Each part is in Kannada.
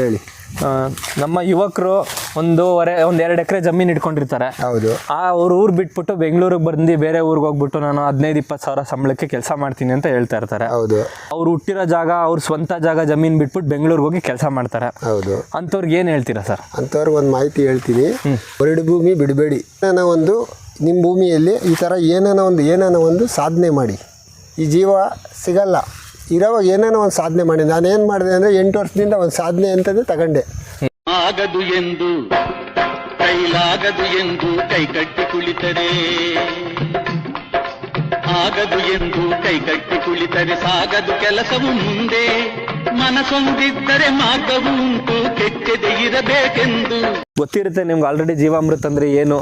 ಹೇಳಿ. ನಮ್ಮ ಯುವಕರು ಒಂದೂವರೆ ಒಂದ್ ಎರಡು ಎಕರೆ ಜಮೀನು ಇಟ್ಕೊಂಡಿರ್ತಾರೆ. ಹೌದು. ಆ ಅವ್ರ ಊರು ಬಿಟ್ಬಿಟ್ಟು ಬೆಂಗಳೂರಿಗೆ ಬಂದು ಬೇರೆ ಊರಿಗೆ ಹೋಗ್ಬಿಟ್ಟು ನಾನು ಹದಿನೈದು ಇಪ್ಪತ್ತು ಸಾವಿರ ಸಂಬಳಕ್ಕೆ ಕೆಲಸ ಮಾಡ್ತೀನಿ ಅಂತ ಹೇಳ್ತಾ ಇರ್ತಾರೆ. ಹೌದು. ಅವ್ರು ಹುಟ್ಟಿರೋ ಜಾಗ ಅವ್ರ ಸ್ವಂತ ಜಾಗ ಜಮೀನು ಬಿಟ್ಬಿಟ್ಟು ಬೆಂಗಳೂರಿಗೆ ಹೋಗಿ ಕೆಲಸ ಮಾಡ್ತಾರೆ. ಹೌದು. ಅಂಥವ್ರಿಗೆ ಏನು ಹೇಳ್ತೀರಾ ಸರ್? ಅಂಥವ್ರಿಗೆ ಒಂದು ಮಾಹಿತಿ ಹೇಳ್ತೀನಿ. ಹೊರಡು ಭೂಮಿ ಬಿಡಬೇಡಿ. ಏನೋ ಒಂದು ನಿಮ್ಮ ಭೂಮಿಯಲ್ಲಿ ಈ ಥರ ಏನೇನೋ ಒಂದು ಏನೇನೋ ಒಂದು ಸಾಧನೆ ಮಾಡಿ. ಈ ಜೀವ ಸಿಗಲ್ಲ. ಇರೋವಾಗ ಏನೇನೋ ಒಂದು ಸಾಧನೆ ಮಾಡಿ ನಾನೇನು ಮಾಡಿದೆ ಅಂದರೆ ಎಂಟು ವರ್ಷದಿಂದ ಒಂದು ಸಾಧನೆ ಅಂತಂದ್ರೆ ತಗೊಂಡೆ. ಆಗದು ಎಂದು ಕೈಲಾಗದು ಎಂದು ಕೈ ಕಟ್ಟಿ ಕುಳಿತರೆ. ಆಗದು ಎಂದು ಕೈ ಕಟ್ಟಿ ಕುಳಿತರೆ. ಸಾಗದು ಕೆಲಸವು ಮುಂದೆ ಮನಸೊಂದಿದ್ದರೆ ಮಾರ್ಗವು ಉಂಟು. ಕೆಟ್ಟದೆ ಇರಬೇಕೆಂದು. ಗೊತ್ತಿರುತ್ತೆ ನಿಮ್ಗೆ ಆಲ್ರೆಡಿ ಜೀವಾಮೃತ ಅಂದರೆ ಏನು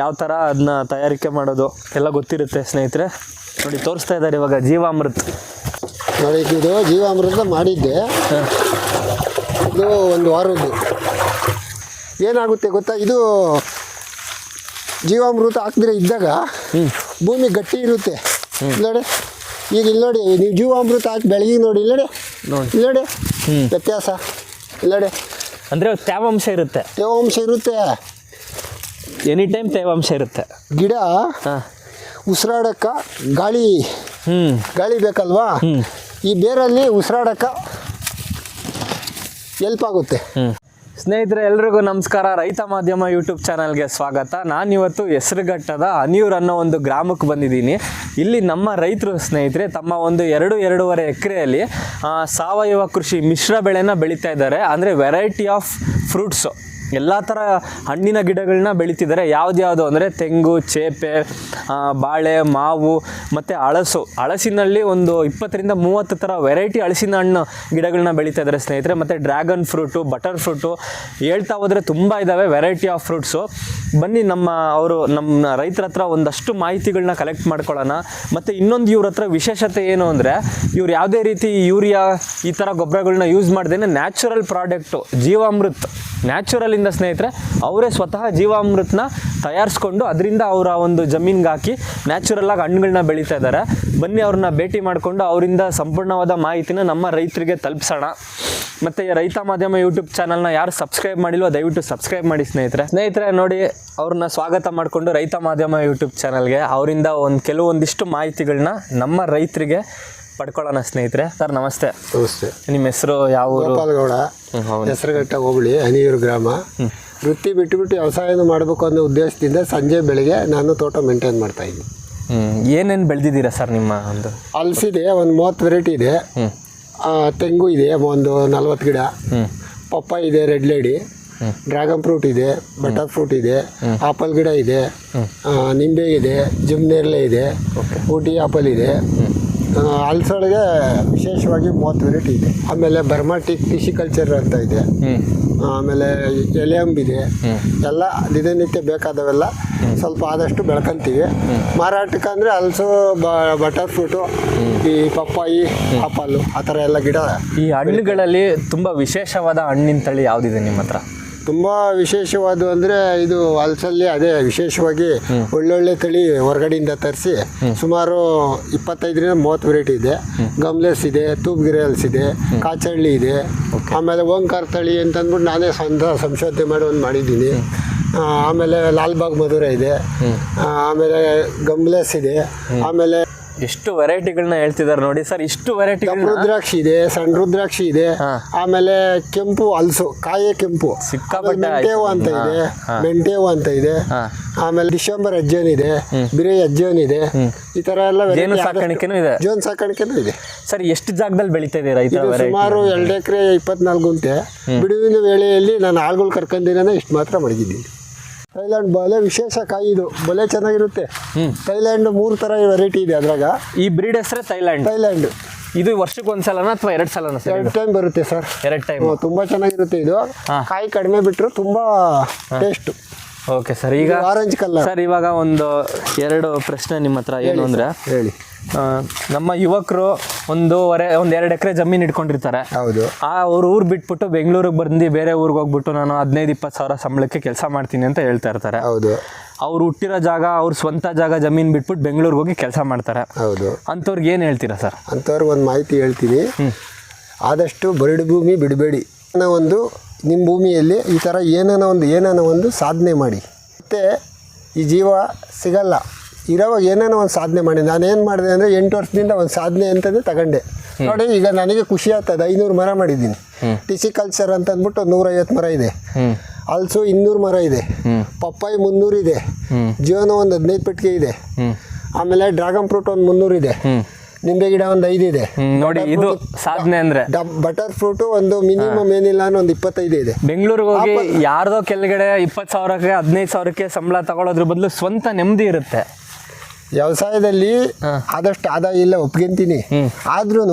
ಯಾವ ಥರ ಅದನ್ನ ತಯಾರಿಕೆ ಮಾಡೋದು ಎಲ್ಲ ಗೊತ್ತಿರುತ್ತೆ ಸ್ನೇಹಿತರೆ. ನೋಡಿ ತೋರಿಸ್ತಾ ಇದ್ದಾರೆ ಇವಾಗ ಜೀವಾಮೃತ. ನೋಡಿ ಇದು ಜೀವಾಮೃತ ಮಾಡಿದ್ದೆ. ಇದು ಒಂದು ವಾರದ್ದು. ಏನಾಗುತ್ತೆ ಗೊತ್ತಾ? ಇದು ಜೀವಾಮೃತ ಹಾಕಿದ್ರೆ ಇದ್ದಾಗ ಭೂಮಿ ಗಟ್ಟಿ ಇರುತ್ತೆ. ನೋಡಿ ಈಗ ಇಲ್ಲಿ ನೋಡಿ ನೀವು ಜೀವಾಮೃತ ಹಾಕಿ ಬೆಳಗ್ಗೆ ನೋಡಿ ಇಲ್ಲಿ ನೋಡಿ. ನೋಡಿ. ಇಲ್ಲಿ ನೋಡಿ ವ್ಯತ್ಯಾಸ? ಇಲ್ಲಡೆ ಅಂದರೆ ತೇವಾಂಶ ಇರುತ್ತೆ. ತೇವಾಂಶ ಇರುತ್ತೆ. ಎನಿ ಟೈಮ್ ತೇವಾಂಶ ಇರುತ್ತೆ. ಗಿಡ ಹಾಂ. ಉಸಿರಾಡಕ್ಕ ಗಾಳಿ. ಹ್ಞೂ ಗಾಳಿ ಬೇಕಲ್ವಾ? ಈ ಬೇರಲ್ಲಿ ಉಸಿರಾಡಕ ಎಲ್ಪ್ ಆಗುತ್ತೆ. ಸ್ನೇಹಿತರೆ, ಎಲ್ರಿಗೂ ನಮಸ್ಕಾರ. ರೈತ ಮಾಧ್ಯಮ ಯೂಟ್ಯೂಬ್ ಚಾನಲ್ಗೆ ಸ್ವಾಗತ. ನಾನಿವತ್ತು ಹೆಸರುಘಟ್ಟದ ಅನಿಯೂರ್ ಅನ್ನೋ ಒಂದು ಗ್ರಾಮಕ್ಕೆ ಬಂದಿದ್ದೀನಿ. ಇಲ್ಲಿ ನಮ್ಮ ರೈತರು ಸ್ನೇಹಿತರೆ, ತಮ್ಮ ಒಂದು ಎರಡು ಎರಡೂವರೆ ಎಕರೆಯಲ್ಲಿ ಸಾವಯವ ಕೃಷಿ ಮಿಶ್ರ ಬೆಳೆನ ಬೆಳೀತಾ ಇದ್ದಾರೆ. ಅಂದರೆ ವೆರೈಟಿ ಆಫ್ ಫ್ರೂಟ್ಸು ಎಲ್ಲ ಥರ ಹಣ್ಣಿನ ಗಿಡಗಳನ್ನ ಬೆಳೀತಿದ್ದಾರೆ ಯಾವ್ದ್ಯಾವುದು ಅಂದರೆ ತೆಂಗು, ಚೇಪೆ ಬಾಳೆ, ಮಾವು ಮತ್ತು ಹಳಸು ಹಳಸಿನಲ್ಲಿ ಒಂದು ಇಪ್ಪತ್ತರಿಂದ ಮೂವತ್ತು ಥರ ವೆರೈಟಿ ಹಳಸಿನ ಹಣ್ಣು ಗಿಡಗಳನ್ನ ಬೆಳೀತಾ ಇದ್ದಾರೆ ಸ್ನೇಹಿತರೆ. ಮತ್ತು ಡ್ರ್ಯಾಗನ್ ಫ್ರೂಟು, ಬಟರ್ ಫ್ರೂಟು ಹೇಳ್ತಾ ಹೋದರೆ ತುಂಬ ಇದ್ದಾವೆ ವೆರೈಟಿ ಆಫ್ ಫ್ರೂಟ್ಸು ಬನ್ನಿ ನಮ್ಮ ಅವರು ನಮ್ಮ ರೈತರ ಹತ್ರ ಒಂದಷ್ಟು ಮಾಹಿತಿಗಳನ್ನ ಕಲೆಕ್ಟ್ ಮಾಡ್ಕೊಳ್ಳೋಣ. ಮತ್ತು ಇನ್ನೊಂದು ಇವ್ರ ಹತ್ರ ವಿಶೇಷತೆ ಏನು ಅಂದರೆ, ಇವ್ರು ಯಾವುದೇ ರೀತಿ ಯೂರಿಯಾ ಈ ಥರ ಗೊಬ್ಬರಗಳನ್ನ ಯೂಸ್ ಮಾಡ್ದೇನೆ ನ್ಯಾಚುರಲ್ ಪ್ರಾಡಕ್ಟು ಜೀವಾಮೃತ್ ನ್ಯಾಚುರಲಿಂದ ಸ್ನೇಹಿತರೆ, ಅವರೇ ಸ್ವತಃ ಜೀವಾಮೃತನ ತಯಾರಿಸ್ಕೊಂಡು ಅದರಿಂದ ಅವರ ಒಂದು ಜಮೀನ್ಗೆ ಹಾಕಿ ನ್ಯಾಚುರಲ್ ಆಗಿ ಹಣ್ಣುಗಳನ್ನ ಬೆಳೀತಾ ಇದ್ದಾರೆ ಬನ್ನಿ ಅವ್ರನ್ನ ಭೇಟಿ ಮಾಡಿಕೊಂಡು ಅವರಿಂದ ಸಂಪೂರ್ಣವಾದ ಮಾಹಿತಿನ ನಮ್ಮ ರೈತರಿಗೆ ತಲುಪಿಸೋಣ. ಮತ್ತು ರೈತ ಮಾಧ್ಯಮ ಯೂಟ್ಯೂಬ್ ಚಾನಲ್ನ ಯಾರು ಸಬ್ಸ್ಕ್ರೈಬ್ ಮಾಡಿಲ್ವೋ ದಯವಿಟ್ಟು ಸಬ್ಸ್ಕ್ರೈಬ್ ಮಾಡಿ ಸ್ನೇಹಿತರೆ. ಸ್ನೇಹಿತರೆ, ನೋಡಿ ಅವ್ರನ್ನ ಸ್ವಾಗತ ಮಾಡಿಕೊಂಡು ರೈತ ಮಾಧ್ಯಮ ಯೂಟ್ಯೂಬ್ ಚಾನಲ್ಗೆ ಅವರಿಂದ ಒಂದು ಕೆಲವೊಂದಿಷ್ಟು ಮಾಹಿತಿಗಳನ್ನ ನಮ್ಮ ರೈತರಿಗೆ ಪಡ್ಕೊಳ್ಳೋಣ ಸ್ನೇಹಿತರೆ. ಸರ್ ನಮಸ್ತೆ. ನಮಸ್ತೆ. ನಿಮ್ಮ ಹೆಸರು ಯಾವ ಊರು? ಗೋಪಾಲಗೌಡ. ಹೆಸರುಘಟ್ಟ ಹೋಬಳಿ ಹನಿಯೂರು ಗ್ರಾಮ. ವೃತ್ತಿ ಬಿಟ್ಟು ಬಿಟ್ಟು ವ್ಯವಸಾಯನ ಮಾಡಬೇಕು ಅನ್ನೋ ಉದ್ದೇಶದಿಂದ ಸಂಜೆ ಬೆಳಿಗ್ಗೆ ನಾನು ತೋಟ ಮೇಂಟೈನ್ ಮಾಡ್ತಾ ಇದ್ದೀನಿ. ಏನೇನು ಬೆಳೆದಿದ್ದೀರಾ ಸರ್ ನಿಮ್ಮ ಒಂದು? ಹಲ್ಸಿದೆ ಒಂದು ಮೂವತ್ತು ವೆರೈಟಿ ಇದೆ. ತೆಂಗು ಇದೆ ಒಂದು ನಲ್ವತ್ತು ಗಿಡ. ಪಪ್ಪ ಇದೆ ರೆಡ್ ಲೇಡಿ ಡ್ರ್ಯಾಗನ್ ಫ್ರೂಟ್ ಇದೆ ಬಟರ್ ಫ್ರೂಟ್ ಇದೆ ಆಪಲ್ ಗಿಡ ಇದೆ ನಿಂಬೆ ಇದೆ ಜುಮ್ನೇರ್ಲೆ ಇದೆ ಊಟಿ ಆಪಲ್ ಇದೆ. ಹಲ್ಸೊಳಗೆ ವಿಶೇಷವಾಗಿ ಮೂವತ್ತು ವೆರೈಟಿ ಇದೆ. ಆಮೇಲೆ ಬರ್ಮಾಟಿಕ್ ಟಿಸಿಕಲ್ಚರ್ ಅಂತ ಇದೆ. ಆಮೇಲೆ ಆಮೇಲೆ ಎಲೆಯಂಬಿದೆ ಎಲ್ಲ ದಿನನಿತ್ಯ ಬೇಕಾದವೆಲ್ಲ ಸ್ವಲ್ಪ ಆದಷ್ಟು ಬೆಳ್ಕೊಂತೀವಿ. ಮಾರಾಟಕ್ಕೆ ಅಂದರೆ ಹಲಸು ಬಟರ್ ಫ್ರೂಟು ಈ ಪಪ್ಪಾಯಿ ಆಪಲ್ಲು ಆ ಥರ ಎಲ್ಲ ಗಿಡ ಈ ಹಣ್ಣುಗಳಲ್ಲಿ ತುಂಬ ವಿಶೇಷವಾದ ಹಣ್ಣಿನ ತಳಿ ಯಾವುದಿದೆ ನಿಮ್ಮ ಹತ್ರ? ತುಂಬ ವಿಶೇಷವಾದ ಅಂದರೆ ಇದು ಹಲಸಲ್ಲಿ ಅದೇ ವಿಶೇಷವಾಗಿ ಒಳ್ಳೊಳ್ಳೆ ತಳಿ ಹೊರಗಡೆಯಿಂದ ತರಿಸಿ ಸುಮಾರು ಇಪ್ಪತ್ತೈದರಿಂದ ಮೂವತ್ತು ವೆರೈಟಿ ಇದೆ. ಗಮ್ಲೆಸ್ ಇದೆ ತೂಪ್ಗಿರೆ ಹಲ್ಸ್ ಇದೆ. ಕಾಚಳ್ಳಿ ಇದೆ ಆಮೇಲೆ ಓಂಕಾರ ತಳಿ ಅಂತಂದ್ಬಿಟ್ಟು ನಾನೇ ಸ್ವಂತ ಸಂಶೋಧನೆ ಮಾಡಿ ಒಂದು ಮಾಡಿದ್ದೀನಿ. ಆಮೇಲೆ ಲಾಲ್ಬಾಗ್ ಮಧುರ ಇದೆ. ಆಮೇಲೆ ಗಮ್ಲೆಸ್ ಇದೆ. ಆಮೇಲೆ ಎಷ್ಟು ವೆರೈಟಿಗಳನ್ನ ಹೇಳ್ತಿದ್ದಾರೆ ನೋಡಿ ಸರ್ ಇಷ್ಟು ವೆರೈಟಿ ರುದ್ರಾಕ್ಷಿ ಇದೆ ಸಣ್ಣ ರುದ್ರಾಕ್ಷಿ ಇದೆ ಆಮೇಲೆ ಕೆಂಪು ಹಲಸು ಕಾಯೆ ಕೆಂಪು. ಮೆಂಟೇವು ಅಂತ ಇದೆ. ಮೆಂಟೇವು ಅಂತ ಇದೆ. ಆಮೇಲೆ ಡಿಸೆಂಬರ್ ಅಜ್ಜನ್ ಇದೆ ಬಿರಿ ಅಜ್ಜನ್ ಇದೆ. ಈ ತರ ಎಲ್ಲ ಜೋನ್ ಸಾಕಾಣಿಕೆನೂ ಇದೆ. ಜೋನ್ ಸಾಕಾಣಿಕೆನೂ ಇದೆ. ಸರ್ ಎಷ್ಟು ಜಾಗದಲ್ಲಿ ಬೆಳಿತಾ ಇದೆ ಸುಮಾರು ಎರಡು ಎಕರೆ ಇಪ್ಪತ್ನಾಲ್ಕು ಗುಂಟೆ. ಬಿಡುವಿನ ವೇಳೆಯಲ್ಲಿ ನಾನು ಆಳುಗಳು ಕರ್ಕೊಂಡಿರೋನ ಇಷ್ಟು ಮಾತ್ರ ಮಡಗಿದ್ದೀನಿ. ಥೈಲ್ಯಾಂಡ್ ಬಲೆ ವಿಶೇಷ ಕಾಯಿ ಇದು. ಬಲೆ ಚೆನ್ನಾಗಿರುತ್ತೆ. ಥೈಲ್ಯಾಂಡ್ ಮೂರು ಥರ ವೆರೈಟಿ ಇದೆ ಅದ್ರಾಗ. ಈ ಬ್ರೀಡ್ ಹೆಸರೇ ಥೈಲ್ಯಾಂಡ್. ಥೈಲ್ಯಾಂಡ್. ಇದು ವರ್ಷಕ್ಕೆ ಒಂದ್ಸಲನ ಅಥವಾ ಎರಡು ಸಲನ ಸರ್ ಎರಡು ಟೈಮ್ ಬರುತ್ತೆ ಸರ್ ಎರಡು ಟೈಮ್ ತುಂಬಾ ಚೆನ್ನಾಗಿರುತ್ತೆ ಇದು. ಕಾಯಿ ಕಡಿಮೆ ಬಿಟ್ಟರು ತುಂಬಾ ಟೇಸ್ಟ್ ಓಕೆ ಸರ್ ಈಗ ಆರೆಂಜ್ ಕಲರ್ ಸರ್ ಇವಾಗ ಒಂದು ಎರಡು ಪ್ರಶ್ನೆ ನಿಮ್ಮ ಹತ್ರ ಏನು ಅಂದ್ರೆ ಹೇಳಿ. ನಮ್ಮ ಯುವಕರು ಒಂದೂವರೆ ಒಂದು ಎರಡು ಎಕರೆ ಜಮೀನು ಇಟ್ಕೊಂಡಿರ್ತಾರೆ. ಹೌದು. ಆ ಅವ್ರ ಊರು ಬಿಟ್ಬಿಟ್ಟು ಬೆಂಗಳೂರಿಗೆ ಬಂದು ಬೇರೆ ಊರಿಗೆ ಹೋಗ್ಬಿಟ್ಟು ನಾನು ಹದಿನೈದು ಇಪ್ಪತ್ತು ಸಾವಿರ ಸಂಬಳಕ್ಕೆ ಕೆಲಸ ಮಾಡ್ತೀನಿ ಅಂತ ಹೇಳ್ತಾ ಇರ್ತಾರೆ. ಹೌದು. ಅವ್ರು ಹುಟ್ಟಿರೋ ಜಾಗ ಅವ್ರ ಸ್ವಂತ ಜಾಗ ಜಮೀನು ಬಿಟ್ಬಿಟ್ಟು ಬೆಂಗಳೂರಿಗೆ ಹೋಗಿ ಕೆಲಸ ಮಾಡ್ತಾರೆ. ಹೌದು. ಅಂಥವ್ರಿಗೆ ಏನು ಹೇಳ್ತೀರಾ ಸರ್? ಅಂಥವ್ರಿಗೆ ಒಂದು ಮಾಹಿತಿ ಹೇಳ್ತೀನಿ. ಆದಷ್ಟು ಬರಡು ಭೂಮಿ ಬಿಡಬೇಡಿ. ಏನೋ ಒಂದು ನಿಮ್ಮ ಭೂಮಿಯಲ್ಲಿ ಈ ಥರ ಏನೇನೋ ಒಂದು ಏನೇನೋ ಒಂದು ಸಾಧನೆ ಮಾಡಿ. ಮತ್ತು ಈ ಜೀವ ಸಿಗಲ್ಲ. ಇರೋವಾಗ ಏನೇನೋ ಒಂದು ಸಾಧನೆ ಮಾಡಿ. ನಾನೇನು ಮಾಡಿದೆ ಅಂದರೆ ಎಂಟು ವರ್ಷದಿಂದ ಒಂದು ಸಾಧನೆ ಅಂತಂದು ತಗೊಂಡೆ. ನೋಡಿ ಈಗ ನನಗೆ ಖುಷಿ ಆಗ್ತದೆ. ಐನೂರು ಮರ ಮಾಡಿದ್ದೀನಿ. ಟಿಸಿ ಕಲ್ಚರ್ ಅಂತ ಅಂದ್ಬಿಟ್ಟು ನೂರೈವತ್ತು ಮರ ಇದೆ. ಹಲ್ಸು ಅಲ್ಸು ಇನ್ನೂರು ಮರ ಇದೆ. ಪಪ್ಪಾಯಿ ಮುನ್ನೂರು ಇದೆ. ಜೀವನ ಒಂದು ಹದಿನೈದು ಪೆಟ್ಟಿಗೆ ಇದೆ. ಆಮೇಲೆ ಡ್ರ್ಯಾಗನ್ ಫ್ರೂಟ್ ಒಂದು ಮುನ್ನೂರು ಇದೆ. ನಿಂಬೆ ಗಿಡ ಒಂದು ಐದು ಇದೆ. ನೋಡಿ ಇದು ಸಾಧನೆ ಅಂದ್ರೆ. ಬಟರ್ ಫ್ರೂಟ್ ಒಂದು ಮಿನಿಮಮ್ ಏನಿಲ್ಲ ಅನ್ನೋ ಒಂದು ಇಪ್ಪತ್ತೈದು ಇದೆ. ಬೆಂಗಳೂರಿಗೆ ಹೋಗಿ ಯಾರ್ದೋ ಕೆಳಗಡೆ ಇಪ್ಪತ್ತು ಸಾವಿರಕ್ಕೆ ಹದಿನೈದು ಸಾವಿರಕ್ಕೆ ಸಂಬಳ ತಗೊಳ್ಳೋದ್ರ ಬದಲು ಸ್ವಂತ ನೆಮ್ಮದಿ ಇರುತ್ತೆ. ವ್ಯವಸಾಯದಲ್ಲಿ ಆದಷ್ಟು ಆದಾಯ ಇಲ್ಲ ಒಪ್ಕೊಂತೀನಿ ಆದ್ರೂ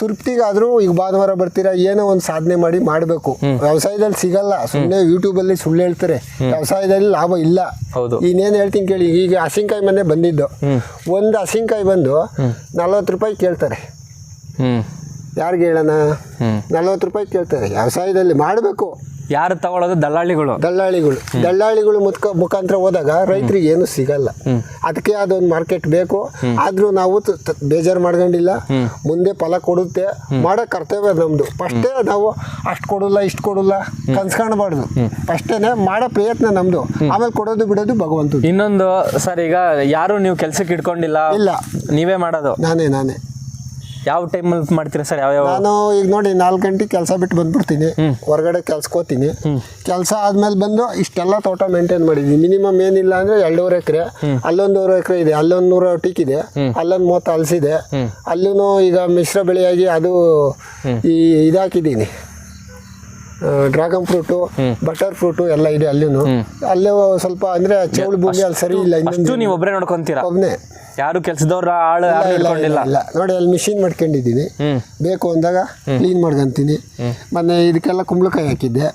ತೃಪ್ತಿಗಾದ್ರೂ ಈಗ ಭಾನುವಾರ ಬರ್ತೀರಾ ಏನೋ ಒಂದು ಸಾಧನೆ ಮಾಡಿ ಮಾಡಬೇಕು. ವ್ಯವಸಾಯದಲ್ಲಿ ಸಿಗಲ್ಲ ಸುಮ್ಮನೆ ಯೂಟ್ಯೂಬಲ್ಲಿ ಸುಳ್ಳು ಹೇಳ್ತಾರೆ. ವ್ಯವಸಾಯದಲ್ಲಿ ಲಾಭ ಇಲ್ಲ. ಹೌದು. ಇನ್ನೇನು ಹೇಳ್ತೀನಿ ಕೇಳಿ ಈಗ ಹಸಿನ್ಕಾಯಿ ಮನೆ ಬಂದಿದ್ದು. ಒಂದು ಹಸಿನ್ಕಾಯಿ ಬಂದು ನಲ್ವತ್ತು ರೂಪಾಯಿ ಕೇಳ್ತಾರೆ. ಯಾರಿಗೆ ಹೇಳೋಣ? ನಲ್ವತ್ತು ರೂಪಾಯಿ ಕೇಳ್ತಾರೆ ವ್ಯವಸಾಯದಲ್ಲಿ ಮಾಡಬೇಕು. ಯಾರು ತಗೊಳ್ಳೋದು? ದಲ್ಲಾಳಿಗಳು. ದಲ್ಲಾಳಿಗಳು. ದಲ್ಲಾಳಿಗಳು ಮುತ್ಕ ಮುಖಾಂತರ ಹೋದಾಗ ರೈತರಿಗೆ ಏನು ಸಿಗಲ್ಲ. ಅದಕ್ಕೆ ಅದೊಂದು ಮಾರ್ಕೆಟ್ ಬೇಕು. ಆದ್ರೂ ನಾವು ಬೇಜಾರು ಮಾಡ್ಕೊಂಡಿಲ್ಲ. ಮುಂದೆ ಫಲ ಕೊಡುತ್ತೆ. ಮಾಡೋ ಕರ್ತವ್ಯ ನಮ್ದು. ಫಸ್ಟೇ ನಾವು ಅಷ್ಟು ಕೊಡಲ್ಲ ಇಷ್ಟು ಕೊಡಲ್ಲ. ಕನ್ಸ್ಕೊಳ್ಬಾರ್ದು ಫಸ್ಟೇನೆ ಮಾಡೋ ಪ್ರಯತ್ನ ನಮ್ದು. ಆಮೇಲೆ ಕೊಡೋದು ಬಿಡೋದು ಭಗವಂತ ಇನ್ನೊಂದು ಸರ್ ಈಗ ಯಾರು ನೀವು ಕೆಲ್ಸಕ್ಕೆ ಇಟ್ಕೊಂಡಿಲ್ಲ? ಇಲ್ಲ. ನೀವೇ ಮಾಡೋದು. ನಾನೇ ನಾನೇ. ಯಾವ ಟೈಮಲ್ಲಿ ಮಾಡ್ತೀರಾ ಸರ್ ಯಾವ ಯಾವ ನಾನು ಈಗ ನೋಡಿ ನಾಲ್ಕು ಗಂಟೆಗೆ ಕೆಲಸ ಬಿಟ್ಟು ಬಂದ್ಬಿಡ್ತೀನಿ. ಹೊರಗಡೆ ಕೆಲ್ಸ್ಕೋತೀನಿ. ಕೆಲಸ ಆದ್ಮೇಲೆ ಬಂದು ಇಷ್ಟೆಲ್ಲ ತೋಟ ಮೇಂಟೈನ್ ಮಾಡಿದ್ದೀನಿ ಮಿನಿಮಮ್ ಏನಿಲ್ಲ ಅಂದ್ರೆ ಎರಡೂವರೆ ಎಕರೆ. ಅಲ್ಲೊಂದೂವರೆ ಎಕರೆ ಇದೆ. ಅಲ್ಲೊಂದು ನೂರ ಟೀಕ್ ಇದೆ. ಅಲ್ಲೊಂದು ಮೂವತ್ತು ಹಲಸಿದೆ ಅಲ್ಲೂ ಈಗ ಮಿಶ್ರ ಬೆಳೆಯಾಗಿ ಅದು ಈ ಇದಾಕಿದ್ದೀನಿ. ಡ್ರ್ಯಾಗನ್ ಫ್ರೂಟು ಬಟರ್ ಫ್ರೂಟು ಎಲ್ಲ ಇದೆ ಅಲ್ಲೂ ಅಲ್ಲೇ ಸ್ವಲ್ಪ ಅಂದ್ರೆ ಚೌಳಿ ಭೂಮಿ ಅಲ್ಲಿ ಸರಿ ಇಲ್ಲ ಇನ್ನೊಂದು ನೀವು ಒಬ್ಬರೇ ನೋಡ್ಕೊಂತೀರಾ? ಒಬ್ಬನೇ ಯಾರು ಕೆಲಸದವ್ರ ಆಳು ಇಲ್ಲ, ನೋಡಿ ಅಲ್ಲಿ ಮಿಷಿನ್ ಮಾಡ್ಕೊಂಡಿದ್ದೀನಿ. ಬೇಕು ಅಂದಾಗ ಕ್ಲೀನ್ ಮಾಡ್ಕೊಂತೀನಿ. ಮೊನ್ನೆ ಇದಕ್ಕೆಲ್ಲ ಕುಂಬಳಕಾಯಿ ಹಾಕಿದ್ದೆ.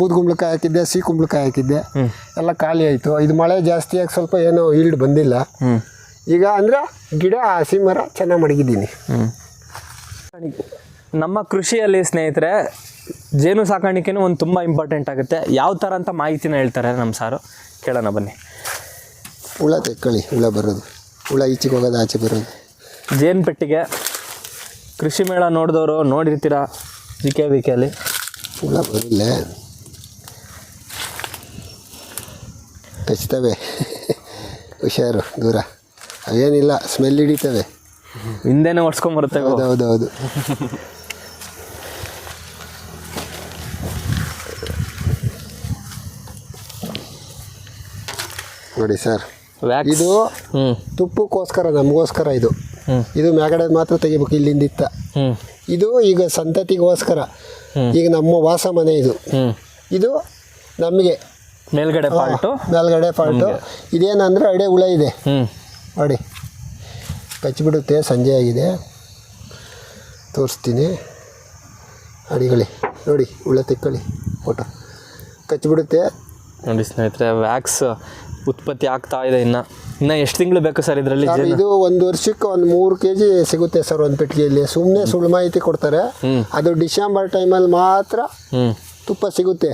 ಬೂದ್ ಕುಂಬಳಕಾಯಿ ಹಾಕಿದ್ದೆ ಸಿ ಕುಂಬಳಕಾಯಿ ಹಾಕಿದ್ದೆ. ಎಲ್ಲ ಖಾಲಿ ಆಯಿತು. ಇದು ಮಳೆ ಜಾಸ್ತಿ ಆಗಿ ಸ್ವಲ್ಪ ಏನೋ ಈಲ್ಡ್ ಬಂದಿಲ್ಲ. ಈಗ ಅಂದ್ರೆ ಗಿಡ ಹಸಿ ಮರ ಚೆನ್ನಾಗಿ ಮಡಗಿದ್ದೀನಿ. ನಮ್ಮ ಕೃಷಿಯಲ್ಲಿ ಸ್ನೇಹಿತರೆ ಜೇನು ಸಾಕಾಣಿಕೆನೂ ಒಂದು ತುಂಬ ಇಂಪಾರ್ಟೆಂಟ್ ಆಗುತ್ತೆ. ಯಾವ ಥರ ಅಂತ ಮಾಹಿತಿನ ಹೇಳ್ತಾರೆ ನಮ್ಮ ಸಾರು? ಕೇಳೋಣ ಬನ್ನಿ. ಹುಳ ತೆಕ್ಕಳಿ ಹುಳ ಬರೋದು. ಹುಳ ಈಚೆಗೆ ಹೋಗೋದು ಆಚೆ ಬರೋದು. ಜೇನು ಪೆಟ್ಟಿಗೆ. ಕೃಷಿ ಮೇಳ ನೋಡಿದವರು ನೋಡಿರ್ತೀರ? ಜಿ ಕೆ ವಿ ಕೆಲಿ ಹುಳ ಬರಲ್ಲ. ಕಚ್ತವೆ. ಹುಷಾರು ದೂರ. ಅವೇನಿಲ್ಲ ಸ್ಮೆಲ್ ಹಿಡಿತವೆ. ಹಿಂದೆನೇ ಒಡ್ಸ್ಕೊಂಬರುತ್ತೆ ಹೌದೌದು ಹೌದು ಹೌದು ಹೌದು ನೋಡಿ ಸರ್. ಇದು ತುಪ್ಪಕ್ಕೋಸ್ಕರ ನಮಗೋಸ್ಕರ ಇದು. ಇದು ಮ್ಯಾಗಡೆ ಮಾತ್ರ ತೆಗಿಬೇಕು ಇಲ್ಲಿಂದ ಇತ್ತ ಹ್ಞೂ ಇದು ಈಗ ಸಂತತಿಗೋಸ್ಕರ. ಈಗ ನಮ್ಮ ವಾಸ ಮನೆ ಇದು. ಇದು ನಮಗೆ. ಮೇಲ್ಗಡೆ ಫಾಲ್ಟು ಮೇಲ್ಗಡೆ ಫಾಲ್ಟು ಇದೇನಂದ್ರೆ ಅಡೆ ಹುಳ ಇದೆ. ನೋಡಿ. ಕಚ್ಚಿಬಿಡುತ್ತೆ ಸಂಜೆ ಆಗಿದೆ. ತೋರಿಸ್ತೀನಿ. ಅಡಿಗಳಿ ನೋಡಿ ಹುಳ ತೆಕ್ಕೊಳ್ಳಿ ಫೋಟೋ. ಕಚ್ಚಿಬಿಡುತ್ತೆ ನೋಡಿ ಸ್ನೇಹಿತರೆ ವ್ಯಾಕ್ಸ್ ಉತ್ಪತ್ತಿ ಆಗ್ತಾ ಇದೆ ಇನ್ನ. ಇನ್ನ ಎಷ್ಟು ತಿಂಗಳು ಬೇಕು ಸರ್ ಇದರಲ್ಲಿ ಸರ್, ಇದು ಒಂದು ವರ್ಷಕ್ಕೆ ಒಂದು ಮೂರು ಕೆಜಿ ಸಿಗುತ್ತೆ ಸರ್ ಒಂದು ಪೆಟ್ಟಿಗೆಯಲ್ಲಿ. ಸುಮ್ಮನೆ ಸುಳ್ಳು ಮಾಹಿತಿ ಕೊಡ್ತಾರೆ. ಅದು ಡಿಸೆಂಬರ್ ಟೈಮಲ್ಲಿ ಮಾತ್ರ ತುಪ್ಪ ಸಿಗುತ್ತೆ.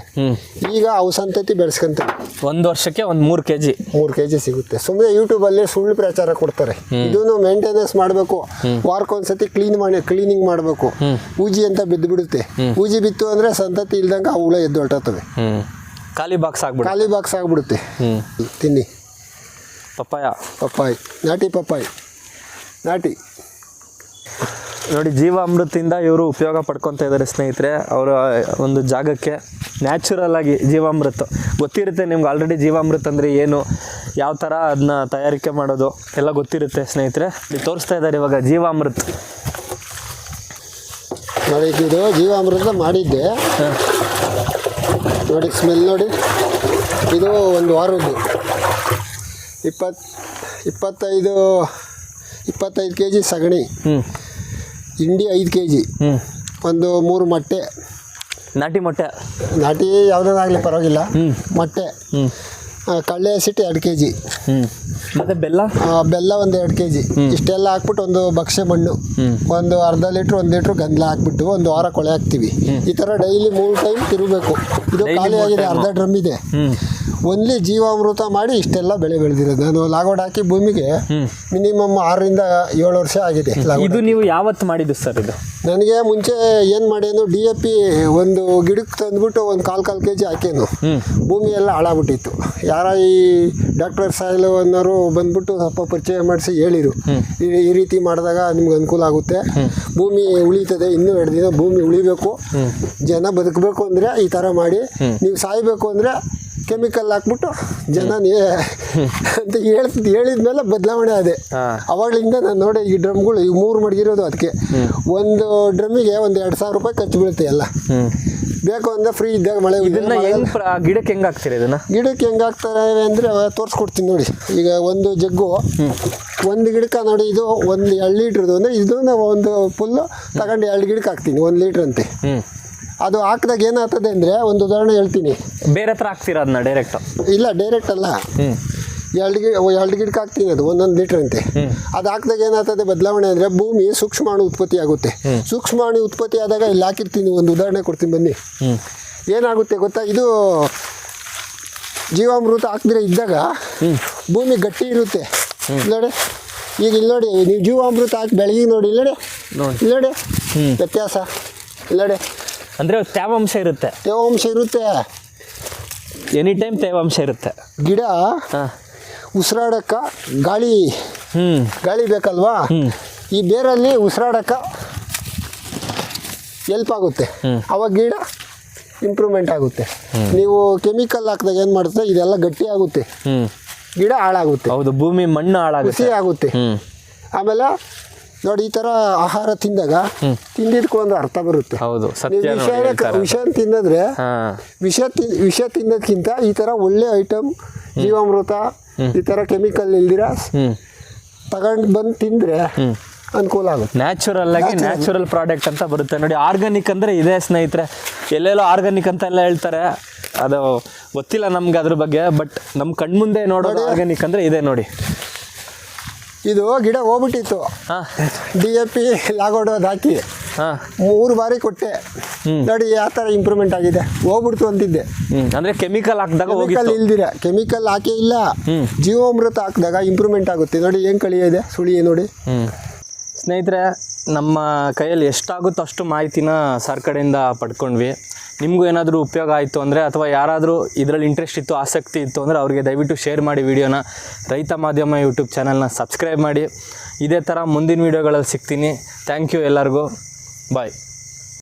ಈಗ ಅವು ಸಂತತಿ ಬೆಳೆಸ್ಕೊಂತಾರೆ ಒಂದು ವರ್ಷಕ್ಕೆ ಒಂದು ಮೂರು ಕೆ ಜಿ ಮೂರು ಕೆ ಜಿ ಸಿಗುತ್ತೆ ಸುಮ್ಮನೆ ಯೂಟ್ಯೂಬಲ್ಲಿ ಸುಳ್ಳು ಪ್ರಚಾರ ಕೊಡ್ತಾರೆ. ಇದನ್ನು ಮೇಂಟೆನೆನ್ಸ್ ಮಾಡಬೇಕು. ವಾರಕ್ಕೊಂದ್ಸತಿ ಕ್ಲೀನ್ ಮಾಡಿ ಕ್ಲೀನಿಂಗ್ ಮಾಡಬೇಕು. ಊಜಿ ಅಂತ ಬಿದ್ದು ಬಿಡುತ್ತೆ ಊಜಿ ಬಿತ್ತು ಅಂದ್ರೆ ಸಂತತಿ ಇಲ್ದಂಗೆ ಆ ಹುಳ ಎದ್ದು ಹೊರಟೋಗ್ತವೆ ಖಾಲಿ ಬಾಕ್ಸ್ ಆಗ್ಬಿಡು ಖಾಲಿ ಬಾಕ್ಸ್ ಆಗಿಬಿಡುತ್ತೆ. ಹ್ಞೂ ತಿನ್ನಿ. ಪಪ್ಪಾಯ. ಪಪ್ಪಾಯಿ. ನಾಟಿ ಪಪ್ಪಾಯಿ. ನಾಟಿ. ನೋಡಿ ಜೀವ ಅಮೃತದಿಂದ ಇವರು ಉಪಯೋಗ ಪಡ್ಕೊತಾ ಇದ್ದಾರೆ ಸ್ನೇಹಿತರೆ. ಅವರ ಒಂದು ಜಾಗಕ್ಕೆ ನ್ಯಾಚುರಲ್ ಆಗಿ ಜೀವಾಮೃತ. ಗೊತ್ತಿರುತ್ತೆ ನಿಮ್ಗೆ ಆಲ್ರೆಡಿ ಜೀವಾಮೃತ ಅಂದರೆ ಏನು ಯಾವ ಥರ ಅದನ್ನ ತಯಾರಿಕೆ ಮಾಡೋದು ಎಲ್ಲ ಗೊತ್ತಿರುತ್ತೆ ಸ್ನೇಹಿತರೆ. ಇಲ್ಲಿ ತೋರಿಸ್ತಾ ಇದ್ದಾರೆ ಇವಾಗ ಜೀವಾಮೃತ. ಇದು ಜೀವಾಮೃತ ಮಾಡಿದ್ದೆ. ನೋಡಿ ಸ್ಮೆಲ್ ನೋಡಿ. ಇದು ಒಂದು ವಾರದ್ದು. ಇಪ್ಪತ್ತು ಇಪ್ಪತ್ತೈದು ಇಪ್ಪತ್ತೈದು ಕೆ ಜಿ ಸಗಣಿ. ಹ್ಞೂ ಹಿಂಡಿ ಐದು ಕೆ ಜಿ ಹ್ಞೂ ಒಂದು ಮೂರು ಮೊಟ್ಟೆ. ನಾಟಿ ಮೊಟ್ಟೆ. ನಾಟಿ ಯಾವುದಾಗಲಿ ಪರವಾಗಿಲ್ಲ. ಮೊಟ್ಟೆ. ಕಳ್ಳೆ ಹಸಿಟ್ಟು ಎರಡು ಕೆ ಜಿ ಮತ್ತು ಬೆಲ್ಲ? ಬೆಲ್ಲ ಒಂದು ಎರಡು ಕೆ ಜಿ ಇಷ್ಟೆಲ್ಲ ಹಾಕ್ಬಿಟ್ಟು ಒಂದು ಭಕ್ಷ್ಯ ಮಣ್ಣು. ಒಂದು ಅರ್ಧ ಲೀಟ್ರ್ ಒಂದು ಲೀಟ್ರ್ ಗಂಧಲ ಹಾಕ್ಬಿಟ್ಟು ಒಂದು ವಾರ ಕೊಳೆ ಹಾಕ್ತೀವಿ. ಈ ಥರ ಡೈಲಿ ಮೂರು ಟೈಮ್ ತಿರುಗಬೇಕು. ಇದು ಖಾಲಿ ಆಗಿದೆ ಅರ್ಧ ಡ್ರಮ್ ಇದೆ. ಒನ್ಲಿ ಜೀವಾಮೃತ ಮಾಡಿ ಇಷ್ಟೆಲ್ಲ ಬೆಳೆ ಬೆಳೆದಿರೋದು. ನಾನು ಲಾಗೋಡ್ ಹಾಕಿ ಭೂಮಿಗೆ ಮಿನಿಮಮ್ ಆರರಿಂದ ಏಳು ವರ್ಷ ಆಗಿದೆ ಇದು ನೀವು ಯಾವತ್ತು ಮಾಡಿದ್ದು ಸರ್ ಇದು? ನನಗೆ ಮುಂಚೆ ಏನು ಮಾಡ್ಯಾನು ಡಿ ಎ ಪಿ ಒಂದು ಗಿಡಕ್ಕೆ ತಂದ್ಬಿಟ್ಟು ಒಂದು ಕಾಲು ಕಾಲು ಕೆ ಜಿ ಹಾಕೇನು ಭೂಮಿ ಎಲ್ಲ ಹಾಳಾಗ್ಬಿಟ್ಟಿತ್ತು. ಯಾರ ಈ ಡಾಕ್ಟರ್ ಸಾಯಿಲ್ ಅನ್ನೋರು ಬಂದ್ಬಿಟ್ಟು ಸ್ವಲ್ಪ ಪರಿಚಯ ಮಾಡಿಸಿ ಹೇಳಿರು. ಈ ಈ ರೀತಿ ಮಾಡಿದಾಗ ನಿಮ್ಗೆ ಅನುಕೂಲ ಆಗುತ್ತೆ. ಭೂಮಿ ಉಳಿತದೆ ಇನ್ನೂ ಎರಡು ದಿನ ಭೂಮಿ ಉಳಿಬೇಕು. ಜನ ಬದುಕಬೇಕು ಅಂದರೆ ಈ ಥರ ಮಾಡಿ. ನೀವು ಸಾಯಬೇಕು ಅಂದರೆ ಕೆಮಿಕಲ್ ಹಾಕ್ಬಿಟ್ಟು ಜನ ಅಂತ ಹೇಳ್ತಿದ್ ಹೇಳಿದ್ಮೇಲೆ ಬದಲಾವಣೆ ಅದೇ. ಅವಾಗಲಿಂದ ನಾನು ನೋಡಿ ಈ ಡ್ರಮ್ಗಳು ಈ ಮೂರು ಮಡಗಿರೋದು ಅದಕ್ಕೆ ಒಂದು ಡ್ರಮ್ಮಿಗೆ ಒಂದು ಎರಡು ಸಾವಿರ ರೂಪಾಯಿ ಖರ್ಚು ಬೀಳುತ್ತೆ ಎಲ್ಲ. ಬೇಕು ಅಂದ್ರೆ ಫ್ರೀ ಇದ್ದಾಗ ಮಳೆ ಇದನ್ನ ಹೆಂಗ್ ಗಿಡಕ್ಕೆ ಹೆಂಗ್ ಹಾಕ್ತೀರಿ ಇದನ್ನ? ಗಿಡಕ್ಕೆ ಹೆಂಗೆ ಹಾಕ್ತಾರೆ ಅಂದ್ರೆ ತೋರಿಸ್ಕೊಡ್ತೀನಿ ನೋಡಿ. ಈಗ ಒಂದು ಜಗ್ಗು. ಒಂದು ಗಿಡಕ್ಕೆ ನೋಡಿ ಇದು ಒಂದು ಎರಡು ಲೀಟ್ರದ್ದು. ಅಂದರೆ ನಾವು ಒಂದು ಫುಲ್ಲು ತಗೊಂಡು ಎರಡು ಗಿಡಕ್ಕೆ ಹಾಕ್ತೀನಿ ಒಂದು ಲೀಟ್ರ್ ಅಂತೆ. ಅದು ಹಾಕಿದಾಗ ಏನಾಗ್ತದೆ ಅಂದರೆ ಒಂದು ಉದಾಹರಣೆ ಹೇಳ್ತೀನಿ. ಬೇರೆ ಹತ್ರ ಹಾಕ್ತೀರಾ ಅದನ್ನ ಡೈರೆಕ್ಟ್ ಇಲ್ಲ ಡೈರೆಕ್ಟ್ ಅಲ್ಲ. ಎರಡು ಗಿಡ ಎರಡು ಗಿಡಕ್ಕೆ ಹಾಕ್ತೀನಿ ಅದು ಒಂದೊಂದು ಲೀಟರ್ ಅಂತೆ. ಅದು ಹಾಕಿದಾಗ ಏನಾಗ್ತದೆ ಬದಲಾವಣೆ ಅಂದರೆ ಭೂಮಿ ಸೂಕ್ಷ್ಮಾಣು ಉತ್ಪತ್ತಿ ಆಗುತ್ತೆ. ಸೂಕ್ಷ್ಮಾಣು ಉತ್ಪತ್ತಿ ಆದಾಗ ಇಲ್ಲಿ ಹಾಕಿರ್ತೀನಿ ಒಂದು ಉದಾಹರಣೆ ಕೊಡ್ತೀನಿ ಬನ್ನಿ. ಏನಾಗುತ್ತೆ ಗೊತ್ತಾ? ಇದು ಜೀವಾಮೃತ ಹಾಕಿದ್ರೆ ಇದ್ದಾಗ ಭೂಮಿ ಗಟ್ಟಿ ಇರುತ್ತೆ. ನೋಡಿ ಈಗ ಇಲ್ಲಿ ನೋಡಿ ನೀವು ಜೀವಾಮೃತ ಹಾಕಿ ಬೆಳಗ್ಗೆ ನೋಡಿ ಇಲ್ಲಡೆ? ನೋಡಿ. ನೋಡಿ. ಇಲ್ಲಿ ನೋಡಿ ವ್ಯತ್ಯಾಸ. ಇಲ್ಲಡೆ? ಅಂದ್ರೆ ತೇವಾಂಶ ಇರುತ್ತೆ. ತೇವಾಂಶ ಇರುತ್ತೆ. ಎನಿ ಟೈಮ್ ತೇವಾಂಶ ಇರುತ್ತೆ. ಗಿಡ ಉಸಿರಾಡಕ್ಕ ಗಾಳಿ ಹ್ಮ್. ಗಾಳಿ ಬೇಕಲ್ವಾ? ಈ ಬೇರಲ್ಲಿ ಉಸಿರಾಡಕ್ಕ ಎಲ್ಪ್ ಆಗುತ್ತೆ. ಅವಾಗ ಗಿಡ ಇಂಪ್ರೂವ್ಮೆಂಟ್ ಆಗುತ್ತೆ. ನೀವು ಕೆಮಿಕಲ್ ಹಾಕಿದಾಗ ಏನು ಮಾಡುತ್ತೆ? ಇದೆಲ್ಲ ಗಟ್ಟಿ ಆಗುತ್ತೆ. ಗಿಡ ಹಾಳಾಗುತ್ತೆ. ಹೌದು ಭೂಮಿ ಮಣ್ಣು ಹಾಳಾಗುತ್ತೆ. ಆಗುತ್ತೆ. ಆಮೇಲೆ ನೋಡಿ ಈ ಥರ ಆಹಾರ ತಿಂದಾಗ ತಿಂದಿದ್ಕೂ ಒಂದು ಅರ್ಥ ಬರುತ್ತೆ. ಹೌದು ವಿಷ. ವಿಷ ತಿನ್ನದ್ರೆ ವಿಷ ವಿಷ ತಿನ್ನೋದ್ಕಿಂತ ಈ ಥರ ಒಳ್ಳೆ ಐಟಮ್ ಜೀವಾಮೃತ ಈ ಥರ ಕೆಮಿಕಲ್ ಇಲ್ದಿರ ತಗೊಂಡು ಬಂದು ತಿಂದರೆ ಅನುಕೂಲ ಆಗುತ್ತೆ. ನ್ಯಾಚುರಲ್ ಆಗಿ ನ್ಯಾಚುರಲ್ ಪ್ರಾಡಕ್ಟ್ ಅಂತ ಬರುತ್ತೆ. ನೋಡಿ ಆರ್ಗಾನಿಕ್ ಅಂದ್ರೆ ಇದೆ ಸ್ನೇಹಿತರೆ. ಎಲ್ಲೆಲ್ಲೋ ಆರ್ಗಾನಿಕ್ ಅಂತ ಎಲ್ಲ ಹೇಳ್ತಾರೆ. ಅದು ಗೊತ್ತಿಲ್ಲ ನಮ್ಗೆ ಅದ್ರ ಬಗ್ಗೆ ಬಟ್ ನಮ್ಮ ಕಣ್ಮುಂದೆ ನೋಡೋದು ಆರ್ಗಾನಿಕ್ ಅಂದ್ರೆ ಇದೆ ನೋಡಿ. ಇದು ಗಿಡ ಹೋಗ್ಬಿಟ್ಟಿತ್ತು. ಹಾ. ಡಿ ಎ ಪಿ ಲಾಗೋಡೋದು ಹಾಕಿ. ಹಾ. ಮೂರು ಬಾರಿ ಕೊಟ್ಟೆ. ನೋಡಿ ಯಾವ ಥರ ಇಂಪ್ರೂವ್ಮೆಂಟ್ ಆಗಿದೆ. ಹೋಗ್ಬಿಡ್ತು ಅಂತಿದ್ದೆ. ಅಂದರೆ ಕೆಮಿಕಲ್ ಹಾಕಿದಾಗ ಕೆಮಿಕಲ್ ಇಲ್ದಿರ. ಕೆಮಿಕಲ್ ಹಾಕೇ ಇಲ್ಲ. ಜೀವಾಮೃತ ಹಾಕಿದಾಗ ಇಂಪ್ರೂವ್ಮೆಂಟ್ ಆಗುತ್ತೆ. ನೋಡಿ ಏನು ಕಳಿಯಿದೆ ಸುಳಿ ನೋಡಿ. ಸ್ನೇಹಿತರೆ ನಮ್ಮ ಕೈಯಲ್ಲಿ ಎಷ್ಟಾಗುತ್ತೋ ಅಷ್ಟು ಮಾಹಿತಿನ ಸರ್ ಕಡೆಯಿಂದ ಪಡ್ಕೊಂಡ್ವಿ. ನಿಮಗೂ ಏನಾದರೂ ಉಪಯೋಗ ಆಯಿತು ಅಂದರೆ ಅಥವಾ ಯಾರಾದರೂ ಇದರಲ್ಲಿ ಇಂಟ್ರೆಸ್ಟ್ ಇತ್ತು, ಆಸಕ್ತಿ ಇತ್ತು ಅಂದರೆ ಅವರಿಗೆ ದಯವಿಟ್ಟು ಶೇರ್ ಮಾಡಿ ವಿಡಿಯೋನ ರೈತ ಮಾಧ್ಯಮ ಯೂಟ್ಯೂಬ್ ಚಾನಲ್ನ ಸಬ್ಸ್ಕ್ರೈಬ್ ಮಾಡಿ. ಇದೇ ಥರ ಮುಂದಿನ ವೀಡಿಯೋಗಳಲ್ಲಿ ಸಿಗ್ತೀನಿ. ಥ್ಯಾಂಕ್ ಯು ಎಲ್ಲರಿಗೂ. ಬಾಯ್